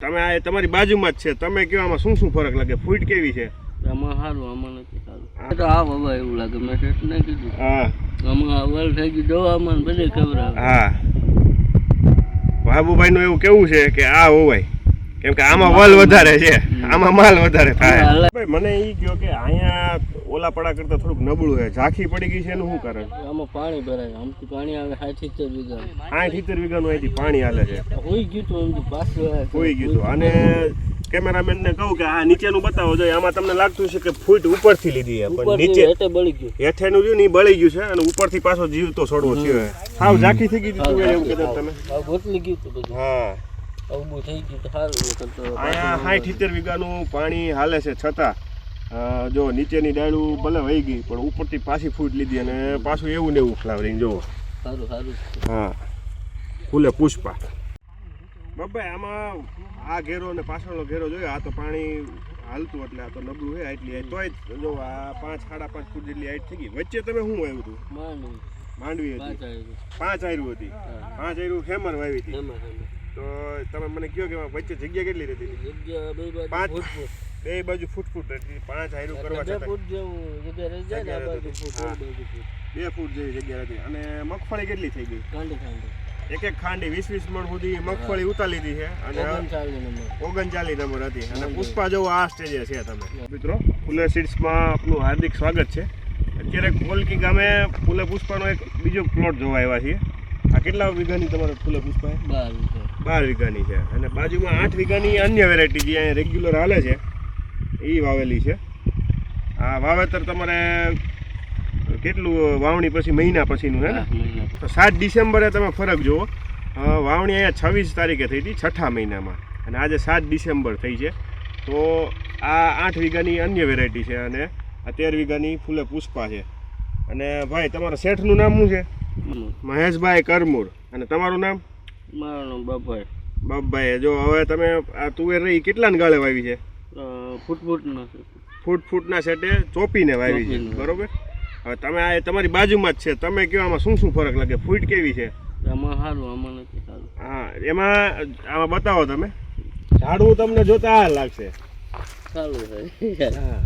તમે આ તમારી બાજુમાં જ છે. તમે કયો આમાં શું શું ફરક લાગે? ફૂટ કેવી છે? આમાં સારું આમાં નથી સારું તો આ બાબા એવું લાગે મેં એટલે કીધું. હા. આમાં વલ થઈ ગયું દવામાં બધે ખબર હા. બાબુભાઈ નું એવું કેવું છે કે આ હોવાય? કેમ કે આમાં વલ વધારે છે. આમાં માલ વધારે થાય. ભાઈ મને ઈ કયો કે અહીંયા ઓલા પડા કરતા થોડુંક નબળું છે. ઝાંખી પડી ગઈ છે એનું શું કારણ? આમાં પાણી ભરાય. આમથી પાણી આવે સાઠ સિત્તેર વીઘા સાઠ સિત્તેર વીઘાનું અહીંથી પાણી હાલે છે. હોઈ ગયું તો એમથી પાછું. હોઈ ગયું હતું અને કેમેરામેન ને કહું કે આ નીચેનું બતાવો. જોઈએ આમાં તમને લાગતું છે કે ફૂટ ઉપરથી લીધી છે પણ નીચે હેઠે બળી ગયું. હેઠેનું રહ્યું ને ઈ બળી ગયું છે અને ઉપરથી પાછો જીવ તો છોડવો છે. સાવ ઝાંખી થઈ ગઈ હતી એવું કહેતા તમે. ગોતલી ગયું તો હા. ઊભું થઈ ગયું તો સારું. અહીંયા સાઠ સિત્તેર વીઘાનું પાણી હાલે છે છતાં જો નીચેની ડાળું ભલે વહી ગઈ પણ ઉપરથી પાછી ફૂટ લીધી અને પાછું એવું ને એવું ફ્લાવરિંગ જો સારું સારું હા. ફૂલે પુષ્પા. બાબાઈ આમાં આ ઘેરો અને પાછળનો ઘેરો જોયો આ તો પાણી હાલતું એટલે આ તો નબળું હે આટલી હાઈટ. તોય જો આ પાંચ સાડા પાંચ ફૂટ જેટલી હાઈટ થઈ ગઈ. વચ્ચે તમે શું આવ્યું હતું? માંડવી. હતી. પાંચ આયરું. હતી. પાંચ આયરું હેમર વાવી હતી. તો તમે મને કહો કે વચ્ચે જગ્યા કેટલી રહેતી હતી? જગ્યા બે બાજુ પાંચ? ફૂટ. બે બાજુ ફૂટ ફૂટ હતી પાંચ હાઈરું કરવા બે ફૂટ જેવું જગ્યા રહી જાય ને આ બાજુ ફૂટ હા. આ બાજુ ફૂટ. બે ફૂટ જેવી જગ્યા હતી અને મગફળી કેટલી થઈ ગઈ? એક એક ખાંડી વીસ વીસ મણ સુધી મગફળી ઉતારી લીધી છે અને ઓગણચાલીસ નંબર. હતી. અને પુષ્પા જેવો આ સ્ટેજે છે તમે. મિત્રો ફૂલે સીડ્સમાં આપનું હાર્દિક સ્વાગત છે. અત્યારે કોલકી ગામે ફૂલે પુષ્પાનો એક બીજો પ્લોટ જોવા આવ્યા છીએ. આ કેટલા વીઘાની તમારે ફૂલે પુષ્પા બાર. બાર વીઘાની છે. અને બાજુમાં આઠ વીઘાની અન્ય વેરાયટી જે અહીંયા રેગ્યુલર હાલે છે એ વાવેલી છે. આ વાવેતર તમારે કેટલું વાવણી પછી મહિના પછીનું હે ને? તો સાત ડિસેમ્બરે તમે ફરક જુઓ. વાવણી અહીંયા છવ્વીસ તારીખે થઈ હતી છઠ્ઠા મહિનામાં. અને આજે સાત ડિસેમ્બર થઈ છે. તો આ આઠ વીઘાની અન્ય વેરાયટી છે અને આ તેર વીઘાની ફૂલે પુષ્પા છે. અને ભાઈ તમારા શેઠનું નામ શું છે? મહેશભાઈ કરમૂર. અને તમારું નામ? મારું બાપાએ બાપભાઈ જો હવે તમે આ તુવેર રહી કેટલાને ગાળે વાવી છે? ફૂટ ફૂટ ફૂટ ફૂટના સેટે ચોપીને વાવી છે. બરોબર? હવે તમે આ તમારી બાજુમાં જ છે. તમે કયો આમાં શું શું ફરક લાગે? ફૂટ કેવી છે? આમાં સારું આમાં નથી સારું હા એમાં આમાં બતાવો તમે. ઝાડવું તમને જોતા આ લાગશે. સારું હા.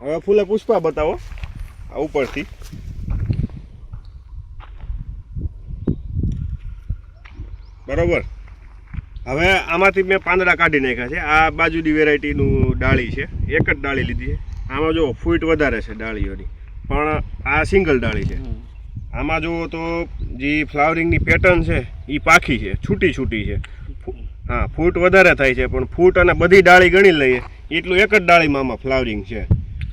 હવે ફૂલે પુષ્પા બતાવો આ ઉપરથી. બરોબર? હવે આમાંથી મેં પાંદડા કાઢી નાખ્યા છે. આ બાજુની વેરાયટીનું ડાળી છે. એક જ ડાળી લીધી છે. આમાં જો ફૂટ વધારે છે ડાળીઓની. પણ આ સિંગલ ડાળી છે. આમાં જુઓ તો જે ફ્લાવરિંગની પેટર્ન છે એ પાખી છે છૂટી છૂટી છે. હા ફૂટ વધારે થાય છે પણ ફૂટ અને બધી ડાળી ગણી લઈએ એટલું એક જ ડાળીમાં આમાં ફ્લાવરિંગ છે.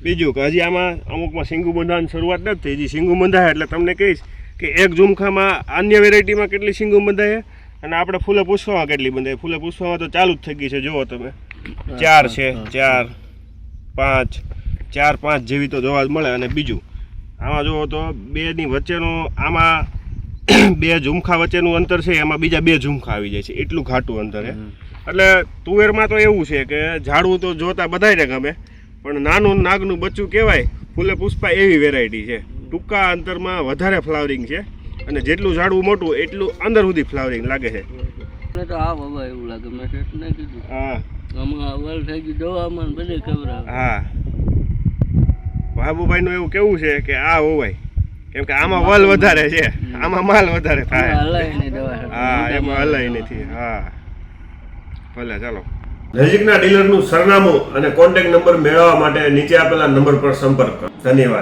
બીજું કે હજી આમાં અમુકમાં સિંગુ બંધાવાની શરૂઆત નથી થઈ. હજી સિંગુ બંધાય એટલે તમને કહીશ કે એક ઝુમખામાં અન્ય વેરાયટીમાં કેટલી સિંગુ બંધાય અને આપણે ફૂલે પૂછવામાં કેટલી બંધાય ફૂલે પૂછવામાં તો ચાલુ જ થઈ ગઈ છે. જુઓ તમે. ચાર છે. ચાર પાંચ. ચાર પાંચ જેવી તો જોવા જ મળે. અને બીજું આમાં જુઓ તો બેની વચ્ચેનું આમાં બે ઝુમખા વચ્ચેનું અંતર છે એમાં બીજા બે ઝુમખા આવી જાય છે. એટલું ઘાટું અંતર એટલે તુવેરમાં તો એવું છે કે ઝાડવું તો જોતા બધાયને ગમે પણ નાનું નાગનું બચ્ચું કહેવાય ફૂલે પુષ્પા એવી વેરાયટી છે. ટૂંકા અંતરમાં વધારે ફ્લાવરિંગ છે. અને જેટલું ઝાડવું મોટું એટલું અંદર સુધી ફ્લાવરિંગ લાગે છે. મને તો આ બાબા એવું લાગે. મેં એટલે કીધું. હા. આમાં વલ થઈ ગયું દવામાં ને બધે ખબર હા. બાબુભાઈનું એવું કેવું છે કે આ હોવાય. કેમ કે આમાં વલ વધારે છે. આમાં માલ વધારે થાય. હલાય હા એમાં હલાય નથી. હા. ભલે ચાલો. નજીકના ડીલરનું સરનામું અને કોન્ટેક્ટ નંબર મેળવવા માટે નીચે આપેલા નંબર પર સંપર્ક કરો. ધન્યવાદ.